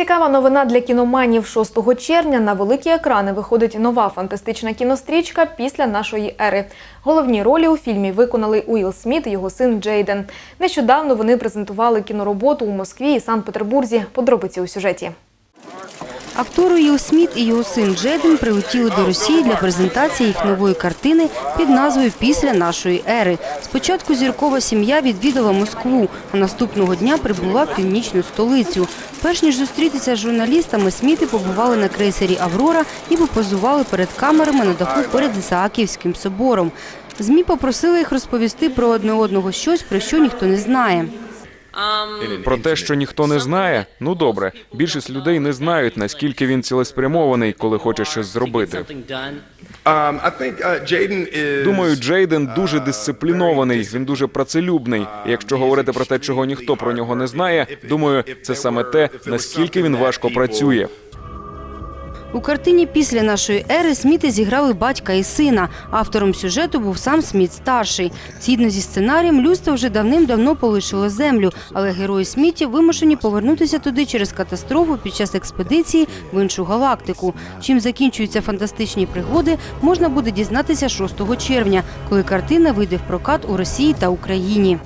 Цікава новина для кіноманів 6 червня на великі екрани виходить нова фантастична кінострічка після нашої ери. Головні ролі у фільмі виконали Уіл Сміт і його син Джейден. Нещодавно вони презентували кінороботу у Москві і Санкт-Петербурзі. Подробиці у сюжеті. Актор Уілл Сміт і його син Джейден прилетіли до Росії для презентації їх нової картини під назвою «Після нашої ери». Спочатку зіркова сім'я відвідала Москву, а наступного дня прибула в північну столицю. Перш ніж зустрітися з журналістами, Сміти побували на крейсері «Аврора» і попозували перед камерами на даху перед Ісааківським собором. ЗМІ попросили їх розповісти про одне одного щось, про що ніхто не знає. Про те, що ніхто не знає, ну добре. Більшість людей не знають, наскільки він цілеспрямований, коли хоче щось зробити. Um, uh. Думаю, Джейден дуже дисциплінований, він дуже працелюбний. І якщо говорити про те, чого ніхто про нього не знає, думаю, це саме те, наскільки він важко працює. У картині «Після нашої ери» Сміти зіграли батька і сина. Автором сюжету був сам Сміт старший. Згідно зі сценарієм, людство вже давним-давно полишило землю, але герої Смітів вимушені повернутися туди через катастрофу під час експедиції в іншу галактику. Чим закінчуються фантастичні пригоди, можна буде дізнатися 6 червня, коли картина вийде в прокат у Росії та Україні.